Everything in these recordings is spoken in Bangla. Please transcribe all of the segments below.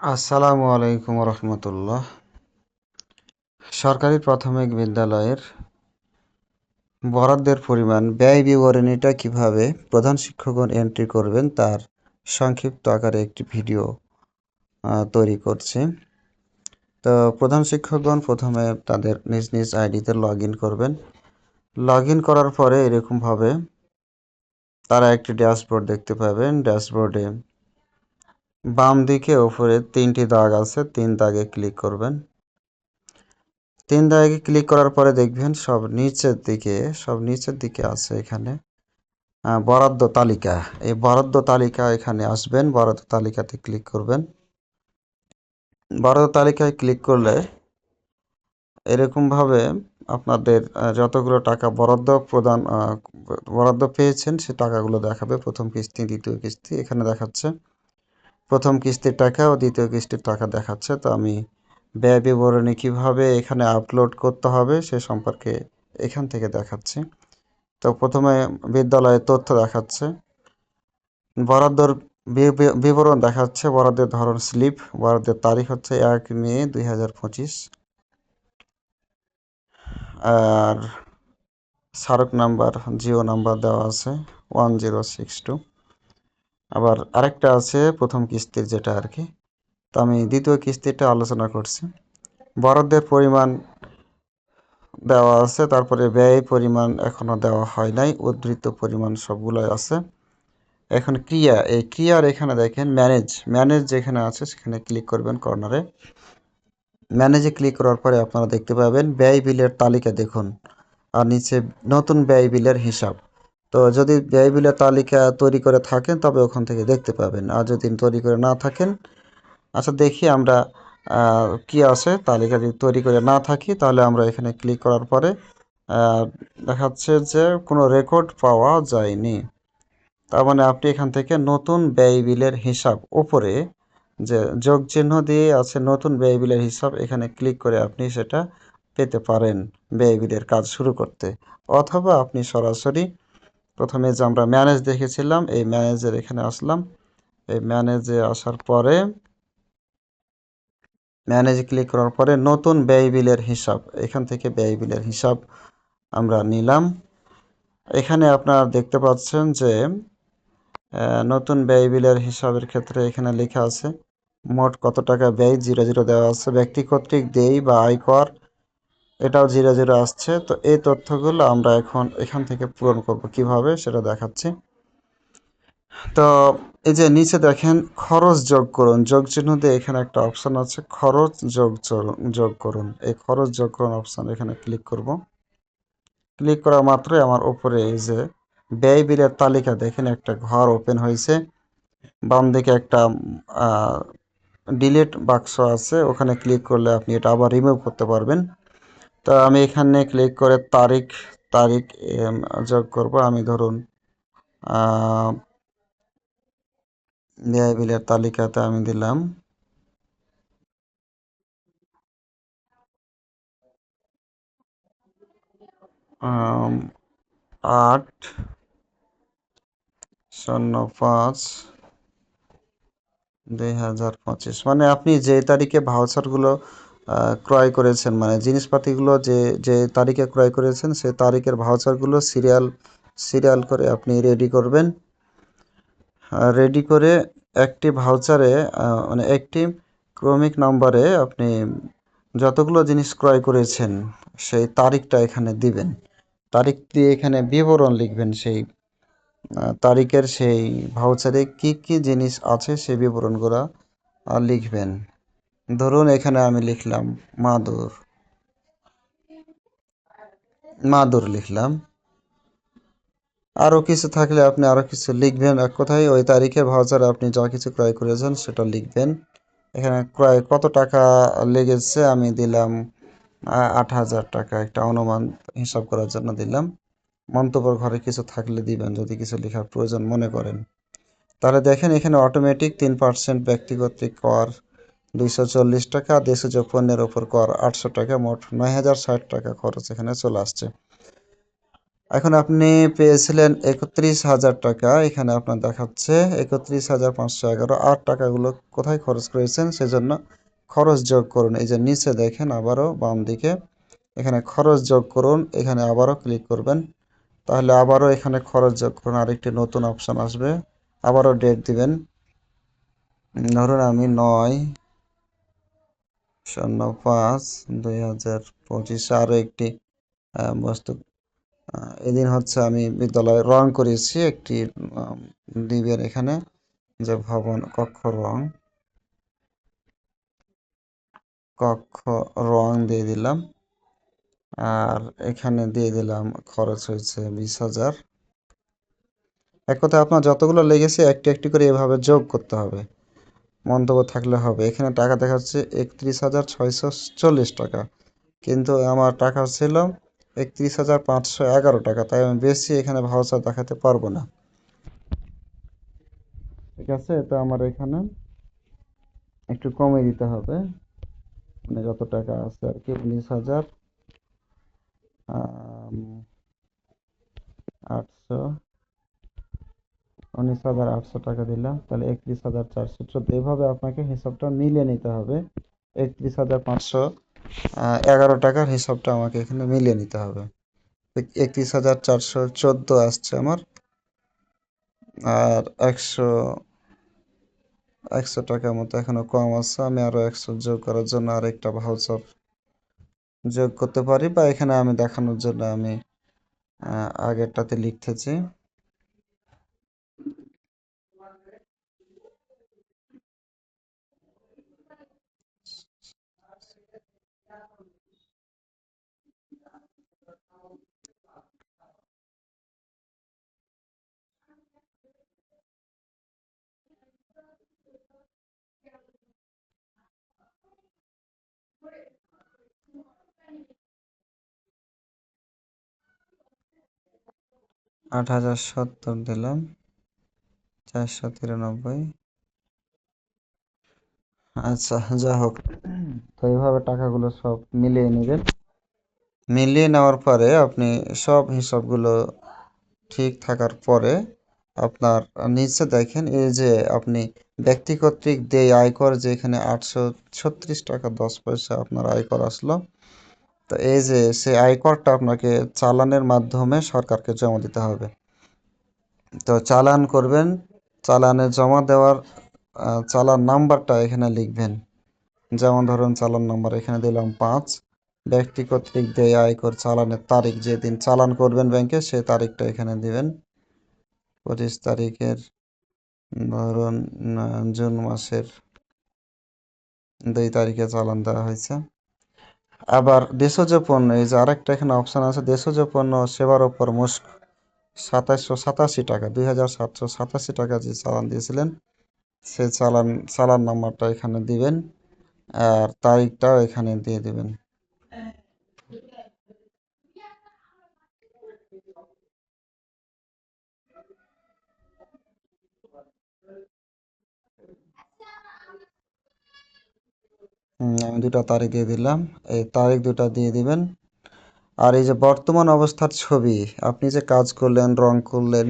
আসসালামু আলাইকুম রহমতুল্লাহ। সরকারি প্রাথমিক বিদ্যালয়ের বরাদ্দের পরিমাণ ব্যয় বিবরণীটা কীভাবে প্রধান শিক্ষকগণ এন্ট্রি করবেন তার সংক্ষিপ্ত আকারে একটি ভিডিও তৈরি করছি। তো প্রধান শিক্ষকগণ প্রথমে তাদের নিজ নিজ আইডিতে লগ ইন করবেন। লগ ইন করার পরে এরকমভাবে তারা একটি ড্যাশবোর্ড দেখতে পাবেন। ড্যাশবোর্ডে বাম দিকে ওপরে তিনটি দাগ আছে, তিন দাগে ক্লিক করবেন। তিন দাগে ক্লিক করার পরে দেখবেন সব নিচের দিকে, সব নিচের দিকে আছে এখানে বরাদ্দ তালিকা। এই বরাদ্দ তালিকা এখানে আসবেন, বরাদ্দ তালিকাতে ক্লিক করবেন। বরাদ্দ তালিকায় ক্লিক করলে এরকমভাবে আপনাদের যতগুলো টাকা বরাদ্দ প্রদান বরাদ্দ পেয়েছেন, সে টাকাগুলো দেখাবে প্রথম কিস্তি, দ্বিতীয় কিস্তি। এখানে দেখাচ্ছে, প্রথম কিস্তির টাকা ও দ্বিতীয় কিস্তির টাকা দেখাচ্ছে। তো আমি ব্যয় বিবরণী কীভাবে এখানে আপলোড করতে হবে সে সম্পর্কে এখান থেকে দেখাচ্ছি। তো প্রথমে বিদ্যালয়ের তথ্য দেখাচ্ছে, বরাদ্দর বিবরণ দেখাচ্ছে, বরাদ্দের ধরন স্লিপ, বরাদ্দের তারিখ হচ্ছে এক মে দুই হাজার পঁচিশ। আর স্মারক নাম্বার, জিও নাম্বার দেওয়া আছে, ওয়ান জিরো সিক্স টু। আবার আরেকটা আছে প্রথম কিস্তির যেটা আর কি। তো আমি দ্বিতীয় কিস্তিটা আলোচনা করছি। বরাদ্দের পরিমাণ দেওয়া আছে, তারপরে ব্যয় পরিমাণ এখনও দেওয়া হয় নাই, উদ্ধৃত পরিমাণ সবগুলোই আছে। এখন ক্রিয়া, এই ক্রিয়ার এখানে দেখেন ম্যানেজ ম্যানেজ যেখানে আছে সেখানে ক্লিক করবেন কর্নারে ম্যানেজে ক্লিক করার পরে আপনারা দেখতে পাবেন ব্যয় বিলের তালিকা দেখুন। আর নিচে নতুন ব্যয় বিলের হিসাব। তো যদি ব্যয় বিলের তালিকা তৈরি করে থাকেন, তবে ওখান থেকে দেখতে পাবেন। আর যদি তৈরি করে না থাকেন আচ্ছা দেখি আমরা কি আছে? তালিকা যদি তৈরি করে না থাকি, তাহলে আমরা এখানে ক্লিক করার পরে দেখাচ্ছে যে কোনো রেকর্ড পাওয়া যায়নি। তার মানে আপনি এখান থেকে নতুন ব্যয় বিলের হিসাব ওপরে যে যোগ চিহ্ন দিয়ে আছে নতুন ব্যয় বিলের হিসাব, এখানে ক্লিক করে আপনি সেটা পেতে পারেন ব্যয় বিলের কাজ শুরু করতে। অথবা আপনি সরাসরি প্রথমে যে আমরা ম্যানেজ দেখেছিলাম, এই ম্যানেজের এখানে আসলাম। এই ম্যানেজে আসার পরে ম্যানেজ ক্লিক করার পরে নতুন ব্যয় বিলের হিসাব, এখান থেকে ব্যয় বিলের হিসাব আমরা নিলাম। এখানে আপনারা দেখতে পাচ্ছেন যে নতুন ব্যয় বিলের হিসাবের ক্ষেত্রে এখানে লেখা আছে মোট কত টাকা ব্যয়? জিরো জিরো দেওয়া আছে। ব্যক্তি কর্তৃক দেই বা আয়কর, এটাও জিরো জিরো আসছে। তো এই তথ্যগুলো আমরা এখন এখান থেকে পূরণ করব কীভাবে সেটা দেখাচ্ছি। তো এই যে নিচে দেখেন, খরচ যোগ করুন। যোগ চিহ্ন দিয়ে এখানে একটা অপশান আছে, খরচ যোগ যোগ করুন। এই খরচ যোগ করুন অপশান, এখানে ক্লিক করব। ক্লিক করা মাত্রই আমার উপরে এই যে ব্যয় বিলের তালিকা, দেখেন একটা ঘর ওপেন হয়েছে। বাম দিকে একটা ডিলিট বাক্স আছে, ওখানে ক্লিক করলে আপনি এটা আবার রিমুভ করতে পারবেন। তো আমি এখানে ক্লিক করে তারিখ তারিখ যোগ করব। আমি ধরুন ব্যয় বিলের তালিকাতে আমি দিলাম। আট, শূন্য পাঁচ দুই হাজার পঁচিশ। মানে আপনি যে তারিখে ভাউচারগুলো ক্রয় করেছেন মানে জিনিসপাতিগুলো যে যে তারিখে ক্রয় করেছেন, সে তারিখের ভাউচারগুলো সিরিয়াল সিরিয়াল করে আপনি রেডি করবেন। রেডি করে একটি ভাউচারে মানে একটি ক্রমিক নাম্বারে আপনি যতগুলো জিনিস ক্রয় করেছেন, সেই তারিখটা এখানে দিবেন। তারিখ দিয়ে এখানে বিবরণ লিখবেন সেই তারিখের সেই ভাউচারে কি কি জিনিস আছে সেই বিবরণগুলো লিখবেন। ধরুন এখানে আমি লিখলাম মাদুর। মাদুর লিখলাম। আরও কিছু থাকলে আপনি আরও কিছু লিখবেন। এক কথায় ওই তারিখে ভাউচারে আপনি যা কিছু ক্রয় করেছেন সেটা লিখবেন। এখানে ক্রয় কত টাকা লেগেছে আমি দিলাম আট হাজার টাকা। একটা অনুমান হিসাব করার জন্য দিলাম। মন্তব্য ঘরে কিছু থাকলে দিবেন, যদি কিছু লেখার প্রয়োজন মনে করেন। তাহলে দেখেন এখানে অটোমেটিক তিন পার্সেন্ট ব্যক্তিগত কর দুইশো চল্লিশ টাকা দেশজ পণ্যের ওপর কর আটশো টাকা, মোট নয় হাজার ষাট টাকা খরচ এখানে চলে আসছে। এখন আপনি পেয়েছিলেন একত্রিশ হাজার টাকা, এখানে আপনার দেখাচ্ছে একত্রিশ হাজার পাঁচশো এগারো আর টাকাগুলো কোথায় খরচ করেছেন? সেজন্য খরচ যোগ করুন। এই যে নিচে দেখেন আবারও বাম দিকে এখানে খরচ যোগ করুন, এখানে আবারও ক্লিক করবেন। তাহলে আবারও এখানে খরচ যোগ করুন, আরেকটি নতুন অপশান আসবে। আবারও ডেট দিবেন। ধরুন আমি নয়, শূন্য পাঁচ, দুই হাজার পঁচিশে, আরও একটি বস্তু। এদিন হচ্ছে আমি বিদ্যালয়ে রং করেছি, একটি দিবেন এখানে, যে ভবন, কক্ষ রং। কক্ষ রং দিয়ে দিলাম। আর এখানে দিয়ে দিলাম খরচ হয়েছে বিশ হাজার। এক কথায় আপনার যতগুলো লেগেছে, একটি একটি করে এভাবে যোগ করতে হবে। মন্তব্য থাকলে হবে। এখানে টাকা দেখাচ্ছে একত্রিশ হাজার ছয়শো চল্লিশ টাকা। কিন্তু আমার টাকা ছিল একত্রিশ হাজার পাঁচশো এগারো টাকা। তাই আমি বেশি এখানে ভাউচার দেখাতে পারব না। ঠিক আছে, তো আমার এখানে একটু কমে দিতে হবে। মানে যত টাকা আছে আর কি, উনিশ হাজার। আটশো, উনিশ হাজার আটশো টাকা দিলাম, তাহলে একত্রিশ হাজার চারশো। চোদ্দ এভাবে আপনাকে হিসাবটা মিলিয়ে নিতে হবে। একত্রিশ হাজার পাঁচশো এগারো টাকার হিসাবটা আমাকে এখানে মিলিয়ে নিতে হবে। একত্রিশ হাজার চারশো চোদ্দ আসছে আমার। আর একশো একশো টাকার মতো এখনও কম আছে। আমি আরও একশো যোগ করার জন্য আরেকটা ভাউচার যোগ করতে পারি বা এখানে আমি দেখানোর জন্য আমি আগেরটাতে লিখতেছি আট হাজার সত্তর দিলাম। চারশো তিরানব্বই। আচ্ছা যা হোক। তো এইভাবে টাকাগুলো সব মিলিয়ে নেবেন। মিলিয়ে নেওয়ার পরে আপনি সব হিসাবগুলো ঠিক থাকার পরে আপনার নিচে দেখেন, এই যে আপনি ব্যক্তি কর্তৃক দেয় আয়কর যে এখানে আটশো ছত্রিশ টাকা দশ পয়সা আপনার আয়কর আসলো তো এই যে সেই আয়করটা আপনাকে চালানের মাধ্যমে সরকারকে জমা দিতে হবে। তো চালান করবেন, চালানে জমা দেওয়ার চালান নাম্বারটা এখানে লিখবেন। যেমন ধরুন চালান নাম্বার এখানে দিলাম পাঁচ। ব্যক্তি কর্তৃক দেয় আয়কর চালানের তারিখ, যেদিন চালান করবেন ব্যাংকে সেই তারিখটা এখানে দিবেন। পঁচিশ তারিখের, ধরুন জুন মাসের দুই তারিখে চালান দেওয়া হয়েছে। আবার দেশজ পণ্য এই যে আরেকটা এখানে অপশান আছে দেশজ পণ্য সেবার ওপর মোট সাতাশশো সাতাশি টাকা, দুই হাজার সাতশো সাতাশি টাকা যে চালান দিয়েছিলেন সেই চালান চালান নাম্বারটা এখানে দিবেন, আর তারিখটাও এখানে দিয়ে দিবেন। আমি দুটা তারিখ দিয়ে দিলাম। এই তারিখ দুটা দিয়ে দিবেন। আর এই যে বর্তমান অবস্থার ছবি, আপনি যে কাজ করলেন, রং করলেন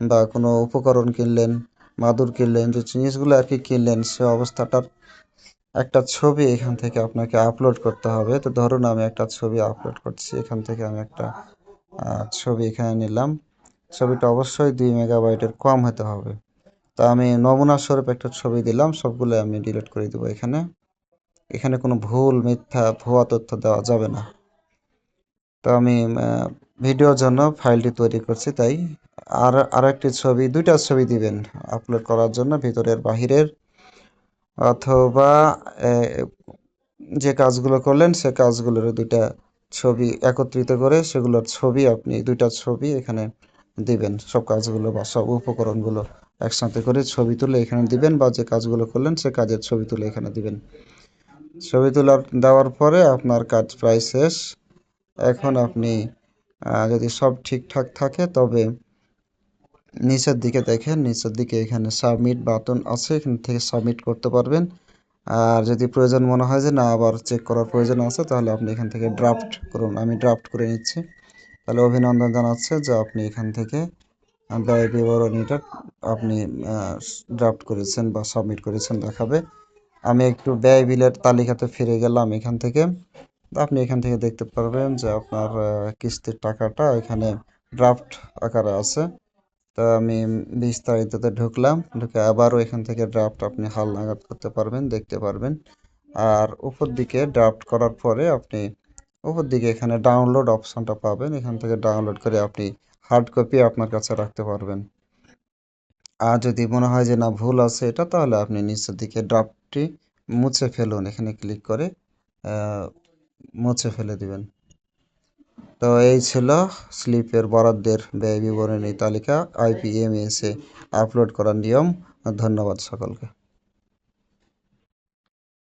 বা কোনো উপকরণ কিনলেন, মাদুর কিনলেন, যে জিনিসগুলো আর কি কিনলেন, সে অবস্থাটার একটা ছবি এখান থেকে আপনাকে আপলোড করতে হবে। তো ধরুন আমি একটা ছবি আপলোড করছি, এখান থেকে আমি একটা ছবি এখানে নিলাম। ছবিটা অবশ্যই দুই মেগাবাইটের কম হতে হবে। তা আমি নমুনা স্বরূপ একটা ছবি দিলাম সবগুলো আমি ডিলিট করে দেবো এখানে। এখানে কোনো ভুল, মিথ্যা, ভুয়া তথ্য দেওয়া যাবে না। তো আমি ভিডিওর জন্য ফাইলটি তৈরি করছি, তাই আর আর একটি ছবি, দুইটা ছবি দিবেন আপলোড করার জন্য ভিতরের, বাহিরের। অথবা যে কাজগুলো করলেন, সে কাজগুলোর দুইটা ছবি একত্রিত করে সেগুলোর ছবি আপনি, দুইটা ছবি এখানে দিবেন। সব কাজগুলো বা সব উপকরণগুলো একসাথে করে ছবি তুলে এখানে দিবেন বা যে কাজগুলো করলেন, সে কাজের ছবি তুলে এখানে দিবেন। ছবি তোলার, দেওয়ার পরে আপনার কাজ প্রায় শেষ। এখন আপনি যদি সব ঠিকঠাক থাকে, তবে নিচের দিকে দেখেন। নিচের দিকে এখানে সাবমিট বাটন আছে, এখান থেকে সাবমিট করতে পারবেন। আর যদি প্রয়োজন মনে হয় যে না, আবার চেক করার প্রয়োজন আছে, তাহলে আপনি এখান থেকে ড্রাফট করুন। আমি ড্রাফট করে নিচ্ছি। তাহলে অভিনন্দন জানাচ্ছে যে আপনি এখান থেকে ব্যয় বিবরণীটা আপনি ড্রাফট করেছেন বা সাবমিট করেছেন দেখাবে। আমি একটু ব্যয় বিলের তালিকাতে ফিরে গেলাম এখান থেকে। আপনি এখান থেকে দেখতে পারবেন যে আপনার কিস্তির টাকাটা এখানে ড্রাফট আকারে আছে। তো আমি বিস্তারিততে ঢুকলাম, ঢুকে আবারও এখান থেকে ড্রাফট আপনি হাল নাগাদ করতে পারবেন, দেখতে পারবেন। আর উপর দিকে ড্রাফট করার পরে আপনি উপর দিকে এখানে ডাউনলোড অপশানটা পাবেন। এখান থেকে ডাউনলোড করে আপনি হার্ড কপি আপনার কাছে রাখতে পারবেন। আর যদি মনে হয় যে না, ভুল আছে এটা, তাহলে আপনি নিচের দিকে ড্রাফটটি মুছে ফেলুন। এখানে ক্লিক করে মুছে ফেলে দিবেন। তো এই ছিল স্লিপের বরাদ্দের ব্যয় বিবরণী তালিকা, আইপিএমএসে আপলোড করার নিয়ম। ধন্যবাদ সকলকে।